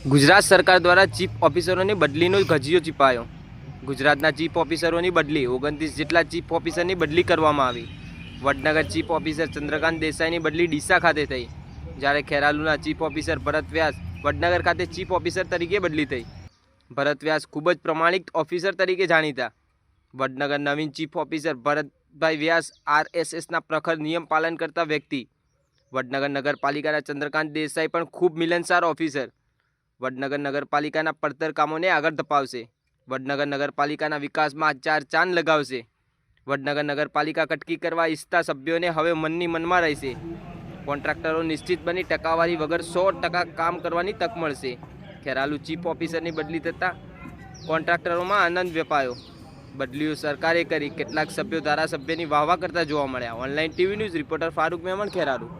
ગુજરાત સરકાર દ્વારા ચીફ ઓફિસરોની બદલીનો ગજિયો ચીપાયો ગુજરાતના ચીફ ઓફિસરોની બદલી, ઓગણત્રીસ જેટલા ચીફ ઓફિસરની બદલી કરવામાં આવી. વડનગર ચીફ ઓફિસર ચંદ્રકાંત દેસાઈની બદલી ડીસા ખાતે થઈ. જ્યારે ખેરાલુના ચીફ ઓફિસર ભરત વ્યાસ વડનગર ખાતે ચીફ ઓફિસર તરીકે બદલી થઈ. ભરત વ્યાસ ખૂબ જ પ્રમાણિક ઓફિસર તરીકે જાણીતા. વડનગર નવીન ચીફ ઓફિસર ભરતભાઈ વ્યાસ આરએસએસના પ્રખર નિયમ પાલન કરતા વ્યક્તિ. વડનગર નગરપાલિકાના ચંદ્રકાંત દેસાઈ પણ ખૂબ મિલનસાર ઓફિસર. વડનગર નગરપાલિકાના પડતર કામોને આગળ ધપાવશે. વડનગર નગરપાલિકાના વિકાસમાં ચાર ચાંદ લગાવશે. વડનગર નગરપાલિકા કટકી કરવા ઈચ્છતા સભ્યોને હવે મનની મનમાં રહેશે. કોન્ટ્રાક્ટરો નિશ્ચિત બની ટકાવારી વગર સો ટકા કામ કરવાની તક મળશે. ખેરાલુ ચીફ ઓફિસરની બદલી થતાં કોન્ટ્રાક્ટરોમાં આનંદ વેપાયો. બદલીઓ સરકારે કરી કેટલાક સભ્યો ધારાસભ્યની વાહવા કરતા જોવા મળ્યા. Online TV news reporter Farooq Memon Kheralu.